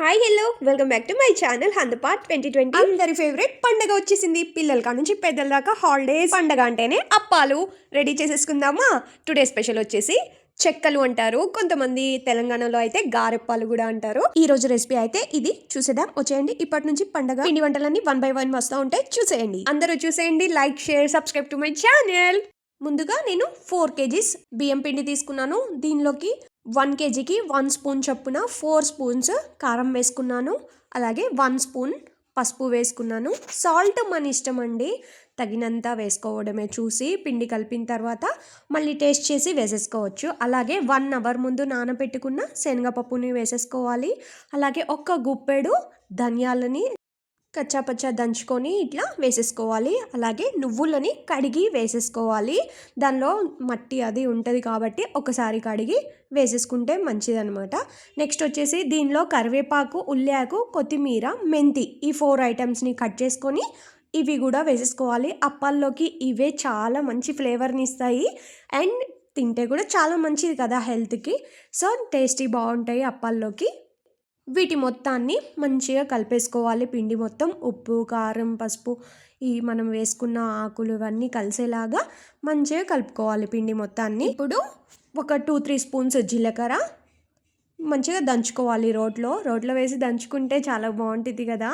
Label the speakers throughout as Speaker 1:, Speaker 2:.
Speaker 1: Hi hello welcome back to my channel హందపాట్ twenty twenty అందరి favourite పండగ వచ్చేసింది. పిల్లల కాడ నుంచి పెద్దల దాకా హాలిడేస్ పండగ అంటేనే అప్పాలు. రెడీ చేసేసుకుందామా? టుడే స్పెషల్ వచ్చేసి చెక్కలు అంటారు. కొంతమంది తెలంగాణలో అయితే గారెప్పాలు కూడా అంటారు. ఈ రోజు రెసిపీ అయితే ఇది. చూసేద్దాం. వచ్చేయండి. ఇప్పటి నుంచి పండగ. పిండి వంటలన్నీ వన్ బై వన్ వస్తూ ఉంటాయి. చూసేయండి. అందరూ చూసేయండి. Like share subscribe to my channel ముందుగా నేను ఫోర్ కేజీస్ బియ్యం పిండి తీసుకున్నాను. దీనిలోకి వన్ కేజీకి వన్ స్పూన్ చొప్పున ఫోర్ స్పూన్స్ కారం వేసుకున్నాను. అలాగే వన్ స్పూన్ పసుపు వేసుకున్నాను. సాల్ట్ మన ఇష్టం అండి. తగినంత వేసుకోవడమే చూసి పిండి కలిపిన తర్వాత మళ్ళీ టేస్ట్ చేసి వేసేసుకోవచ్చు. అలాగే వన్ అవర్ ముందు నానబెట్టుకున్న శనగపప్పుని వేసేసుకోవాలి. అలాగే ఒక్క గుప్పెడు ధనియాలని కచ్చాపచ్చా దంచుకొని ఇట్లా వేసేసుకోవాలి. అలాగే నువ్వులని కడిగి వేసేసుకోవాలి. దానిలో మట్టి అది ఉంటుంది కాబట్టి ఒకసారి కడిగి వేసేసుకుంటే మంచిదనమాట నెక్స్ట్ వచ్చేసి దీనిలో కరివేపాకు ఉల్లియాకు కొత్తిమీర మెంతి ఈ ఫోర్ ఐటమ్స్ని కట్ చేసుకొని ఇవి కూడా వేసేసుకోవాలి. అప్పాల్లోకి ఇవే చాలా మంచి ఫ్లేవర్ని ఇస్తాయి. అండ్ తింటే కూడా చాలా మంచిది కదా హెల్త్కి. సో టేస్టీ బాగుంటాయి అప్పాల్లోకి. వీటి మొత్తాన్ని మంచిగా కలిపేసుకోవాలి. పిండి మొత్తం ఉప్పు కారం పసుపు ఈ మనం వేసుకున్న ఆకులు ఇవన్నీ కలిసేలాగా మంచిగా కలుపుకోవాలి పిండి మొత్తాన్ని. ఇప్పుడు ఒక టూ త్రీ స్పూన్స్ జీలకర్ర మంచిగా దంచుకోవాలి రోట్లో. రోట్లో వేసి దంచుకుంటే చాలా బాగుంటుంది కదా.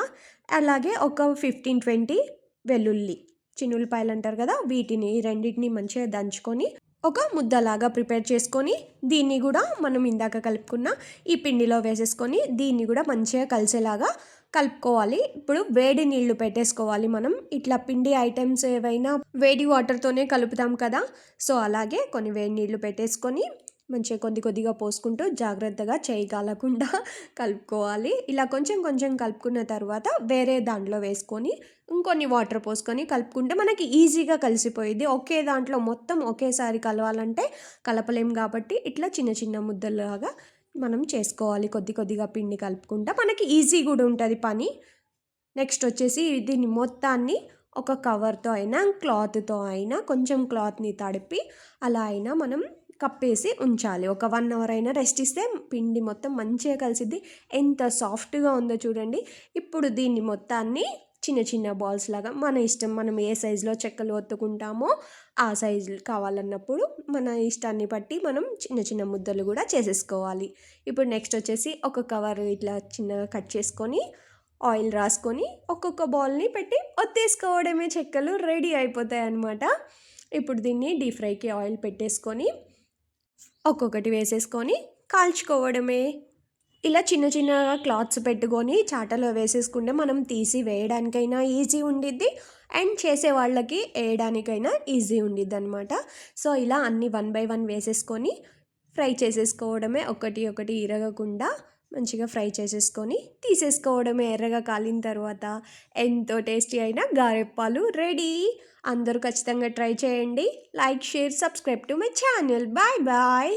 Speaker 1: అలాగే ఒక ఫిఫ్టీన్ ట్వంటీ వెల్లుల్లి చిన్నులపాయలు అంటారు కదా వీటిని రెండింటిని మంచిగా దంచుకొని ఒక ముద్దలాగా ప్రిపేర్ చేసుకొని దీన్ని కూడా మనం ఇందాక కలుపుకున్న ఈ పిండిలో వేసేసుకొని దీన్ని కూడా మంచిగా కలిసేలాగా కలుపుకోవాలి. ఇప్పుడు వేడి నీళ్ళు పెట్టేసుకోవాలి మనం. ఇట్లా పిండి ఐటమ్స్ ఏవైనా వేడి వాటర్తోనే కలుపుతాం కదా. సో అలాగే కొన్ని వేడి నీళ్ళు పెట్టేసుకొని మంచిగా కొద్ది కొద్దిగా పోసుకుంటూ జాగ్రత్తగా చేయగలకుండా కలుపుకోవాలి. ఇలా కొంచెం కొంచెం కలుపుకున్న తర్వాత వేరే దాంట్లో వేసుకొని ఇంకొన్ని వాటర్ పోసుకొని కలుపుకుంటే మనకి ఈజీగా కలిసిపోయింది ఒకే దాంట్లో మొత్తం ఒకేసారి కలవాలంటే కలపలేం కాబట్టి ఇట్లా చిన్న చిన్న ముద్దలాగా మనం చేసుకోవాలి. కొద్ది కొద్దిగా పిండి కలుపుకుంటా మనకి ఈజీ కూడా ఉంటుంది పని. నెక్స్ట్ వచ్చేసి దీన్ని మొత్తాన్ని ఒక కవర్తో అయినా క్లాత్తో అయినా కొంచెం క్లాత్ని తడిపి అలా అయినా మనం కప్పేసి ఉంచాలి. ఒక వన్ అవర్ అయినా రెస్ట్ ఇస్తే పిండి మొత్తం మంచిగా కలిసిద్ది. ఎంత సాఫ్ట్గా ఉందో చూడండి. ఇప్పుడు దీన్ని మొత్తాన్ని చిన్న చిన్న బాల్స్ లాగా మన ఇష్టం మనం ఏ సైజులో చెక్కలు ఒత్తుకుంటామో ఆ సైజు కావాలన్నప్పుడు మన ఇష్టాన్ని బట్టి మనం చిన్న చిన్న ముద్దలు కూడా చేసేసుకోవాలి. ఇప్పుడు నెక్స్ట్ వచ్చేసి ఒక కవర్ ఇట్లా చిన్నగా కట్ చేసుకొని ఆయిల్ రాసుకొని ఒక్కొక్క బాల్ని పెట్టి ఒత్తేసుకోవడమే చెక్కలు రెడీ అయిపోతాయి అన్నమాట. ఇప్పుడు దీన్ని డీప్ ఫ్రైకి ఆయిల్ పెట్టేసుకొని ఒక్కొక్కటి వేసేసుకొని కాల్చుకోవడమే ఇలా చిన్న చిన్న క్లాత్స్ పెట్టుకొని చాటలో వేసేసుకుంటే మనం తీసి వేయడానికైనా ఈజీ ఉండిద్ది. అండ్ చేసే వాళ్ళకి వేయడానికైనా ఈజీ ఉండిద్ది అనమాట సో ఇలా అన్ని వన్ బై వన్ వేసేసుకొని ఫ్రై చేసేసుకోవడమే ఒకటి ఒకటి ఇరగకుండా మంచిగా ఫ్రై చేసేసుకొని తీసేసుకోవడమే. ఎర్రగా కాలిన తర్వాత ఎంతో టేస్టీ అయిన గారెప్పాలు రెడీ. అందరూ ఖచ్చితంగా ట్రై చేయండి. Like share subscribe to my channel. Bye bye.